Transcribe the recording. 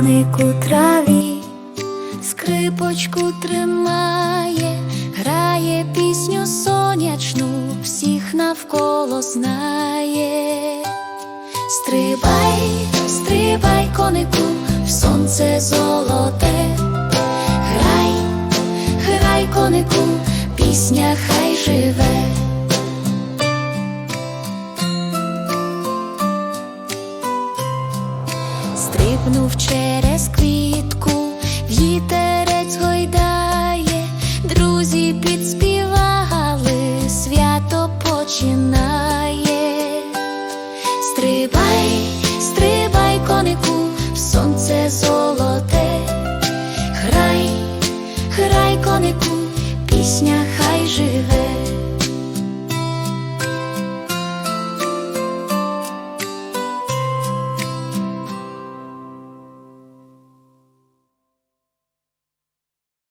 коник у траві, скрипочку тримає, грає пісню сонячну, всіх навколо знає. Стрибай, стрибай, конику, в сонце золоте, грай, грай, конику, пісня хай живе. Стрибнув через квітку, вітерець гойдає, друзі підспівали, свято починає. Стрибай, стрибай, конику, в сонце золоте, грай, грай, конику, пісня хай.